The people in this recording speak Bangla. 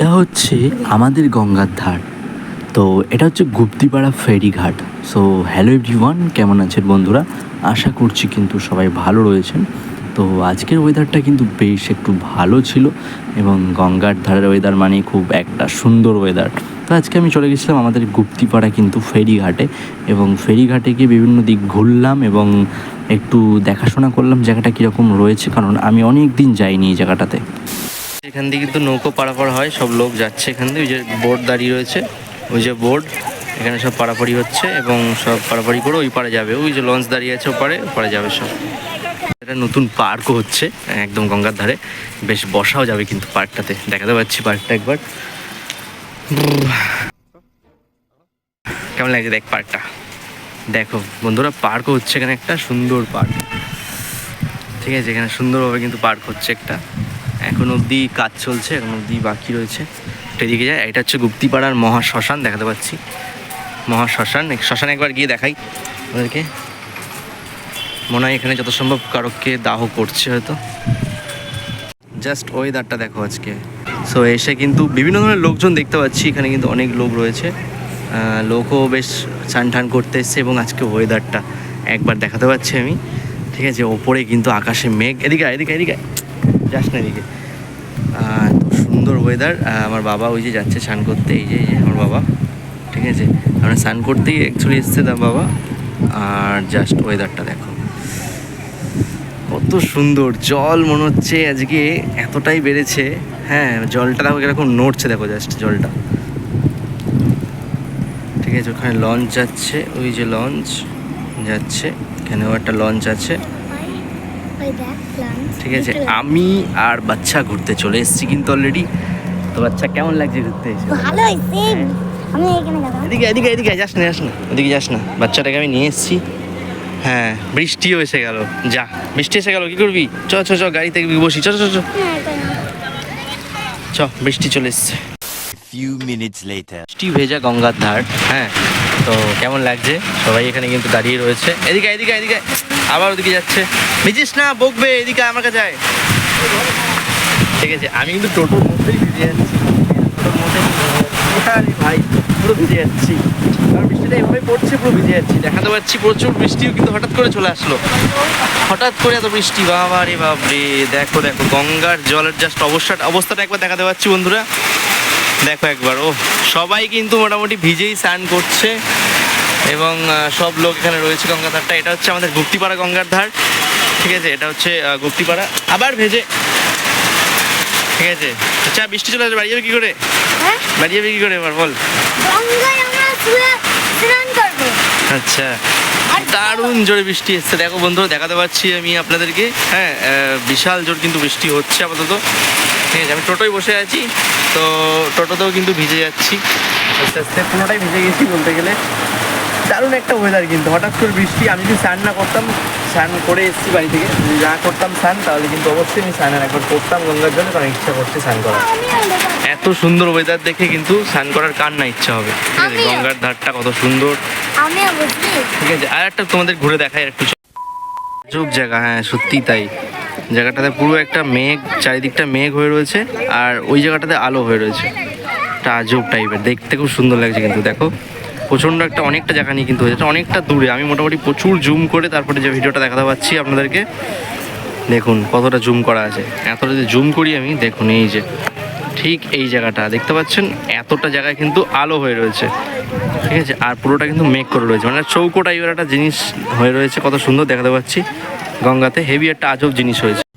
এটা হচ্ছে আমাদের গঙ্গার ধার। তো এটা হচ্ছে গুপ্তিপাড়া ফেরিঘাট সো হ্যালো এভরিওয়ান কেমন আছেন বন্ধুরা? আশা করছি কিন্তু সবাই ভালো রয়েছেন। তো আজকের ওয়েদারটা কিন্তু বেশ একটু ভালো ছিল এবং গঙ্গার ধারের ওয়েদার মানে খুব একটা সুন্দর ওয়েদার তো আজকে আমি চলে গেছিলাম আমাদের গুপ্তিপাড়া কিন্তু ফেরিঘাটে এবং ফেরিঘাটে গিয়ে বিভিন্ন দিক ঘুরলাম এবং একটু দেখাশোনা করলাম জায়গাটা কীরকম রয়েছে, কারণ আমি অনেক দিন যাইনি এই জায়গাটাতে। এখান দিয়ে কিন্তু নৌকো পারাপার হয়, সব লোক যাচ্ছে এখান দিয়ে। ওই যে বোর্ড দাঁড়িয়ে রয়েছে, ওই যে বোর্ড এখানে সব পারাপারি হচ্ছে এবং সব পারাপারি করে ওই পারে যাবে। ওই যে লঞ্চ দাঁড়িয়ে আছে ওপারে ওপারে যাবে সব। এটা নতুন পার্কও হচ্ছে, একদম গঙ্গার ধারে। বেশ বসাও যাবে কিন্তু পার্কটাতে দেখাতে পাচ্ছি পার্কটা একবার। কেমন লাগছে দেখ পার্কটা দেখো, বন্ধুরা পার্কও হচ্ছে এখানে একটা সুন্দর পার্ক ঠিক আছে, এখানে সুন্দরভাবে কিন্তু পার্ক হচ্ছে একটা। এখন অবধি কাজ চলছে, এখন অবধি বাকি রয়েছে। এদিকে যায়, এটা হচ্ছে গুপ্তিপাড়ার মহা শ্মশান দেখাতে পাচ্ছি। মহা শ্মশান শ্মশানে একবার গিয়ে দেখাই ওদেরকে। মনে হয় এখানে যত সম্ভব কারোকে দাহ করছে হয়তো। জাস্ট ওয়েদারটা দেখো আজকে। সো এসে কিন্তু বিভিন্ন ধরনের লোকজন দেখতে পাচ্ছি, এখানে কিন্তু অনেক লোক রয়েছে। লোকও বেশ চান টান করতে এসছে এবং আজকে ওয়েদারটা একবার দেখাতে পাচ্ছি আমি। ঠিক আছে, ওপরে কিন্তু আকাশে মেঘ। এদিকে এদিকে এদিকে। যাস না এদিকে। আহ, তো সুন্দর ওয়েদার আমার বাবা ওই যে যাচ্ছে স্নান করতে এই যে এই যে আমার বাবা ঠিক আছে? আমরা স্নান করতেই অ্যাকচুয়ালি এসছে তার বাবা আর জাস্ট ওয়েদারটা দেখো। কত সুন্দর জল মনে হচ্ছে আজকে এতটাই বেড়েছে। হ্যাঁ জলটা দেখো এরকম নড়ছে দেখো জাস্ট জলটা। ঠিক আছে ওখানে লঞ্চ যাচ্ছে ওই যে লঞ্চ যাচ্ছে এখানেও একটা লঞ্চ আছে। ঠিক আছে আমি আর বাচ্চা ঘুরতে চলে এসেছি কিন্তু অলরেডি তো বাচ্চা কেমন লাগছে ঘুরতে এসে? ভালো হয়েছে। আমি এখানে যাব। এদিকে এদিকে এদিকে যাস না যাস না এদিকে যাস না। বাচ্চাটাকে আমি নিয়ে এসেছি। হ্যাঁ বৃষ্টিও এসে গেল। যা বৃষ্টি এসে গেল কি করবি? চ চ চ গাড়িতে বসি। চ চ চ চ। হ্যাঁ, বৃষ্টি চলে এসছে। Few minutes later. বৃষ্টি ভেজা গঙ্গার ধার। হ্যাঁ তো কেমন লাগছে? সবাই এখানে কিন্তু দাঁড়িয়ে রয়েছে। এদিকে এদিকে এদিকে। আবার ওদিকে যাচ্ছে। ভিজিস না, বকবে, এদিকে আমার কাছে আয়। ঠিক আছে, আমি কিন্তু টোটোর মধ্যেই ভিজে যাচ্ছি। টোটোর মধ্যে আরে ভাই, পুরো ভিজে যাচ্ছি। এভাবে পড়ছে, পুরো ভিজে যাচ্ছি। দেখাতে প্রচুর বৃষ্টিও কিন্তু হঠাৎ করে চলে আসলো। হঠাৎ করে এত বৃষ্টি, বাবা রে দেখো দেখো, গঙ্গার জলের জাস্ট অবস্থাটা একবার দেখাতে পাচ্ছি বন্ধুরা। দেখো একবার ও সবাই কিন্তু মোটামুটি ভিজেই স্নান করছে। এবং সব লোক এখানে রয়েছে গঙ্গার ধারটা এটা হচ্ছে আমাদের গুপ্তিপাড়া গঙ্গার ধার ঠিক আছে এটা হচ্ছে গুপ্তিপাড়া। আবার ভেজে। ঠিক আছে। আচ্ছা বৃষ্টি চলে আসবে বাড়ি যাবে কি করে? হ্যাঁ? বাড়ি যাবে কি করে এবার বল। আচ্ছা। দারুণ জোরে বৃষ্টি এসছে। দেখো বন্ধু দেখাতে পাচ্ছি আমি আপনাদেরকে। হ্যাঁ বিশাল জোর কিন্তু বৃষ্টি হচ্ছে আপাতত। ঠিক আছে আমি টোটোয় বসে আছি তো টোটোতেও কিন্তু ভিজে যাচ্ছি। আস্তে আস্তে পুরোটাই ভিজে গেছি বলতে গেলে। দারুণ একটা ওয়েদার কিন্তু। হঠাৎ করে বৃষ্টি আমি যদি স্নান না করতাম স্নান করে এসেছি বাড়ি থেকে। যদি না করতাম স্নান তাহলে কিন্তু অবশ্যই আমি স্নানের একবার করতাম গঙ্গার জন্য কারণ ইচ্ছা করছে স্নান করার। এত সুন্দর ওয়েদার দেখে কিন্তু স্নান করার কার না ইচ্ছা হবে? ঠিক আছে গঙ্গার ধারটা কত সুন্দর। ঠিক আছে আর একটা তোমাদের ঘুরে দেখাই একটু। যোগ জায়গা হ্যাঁ সত্যি তাই। জায়গাটাতে পুরো একটা মেঘ চারিদিকটা মেঘ হয়ে রয়েছে আর ওই জায়গাটাতে আলো হয়ে রয়েছে। একটা আজব টাইপের দেখতে খুব সুন্দর লাগছে কিন্তু দেখো। প্রচণ্ড একটা অনেকটা জায়গা নিয়ে কিন্তু হয়েছে। অনেকটা দূরে। আমি মোটামুটি প্রচুর জুম করে তারপরে যে ভিডিওটা দেখাতে পাচ্ছি আপনাদেরকে, দেখুন কতটা জুম করা আছে। এতটা যদি জুম করি আমি, দেখুন এই যে, ঠিক এই জায়গাটা। দেখতে পাচ্ছেন? এতটা জায়গায় কিন্তু আলো হয়ে রয়েছে। ঠিক আছে? আর পুরোটা কিন্তু মেক করে রয়েছে। মানে চৌকো টাইপের একটা জিনিস হয়ে রয়েছে। কত সুন্দর দেখাতে পাচ্ছি। গঙ্গাতে হেভি একটা আজব জিনিস হয়েছে।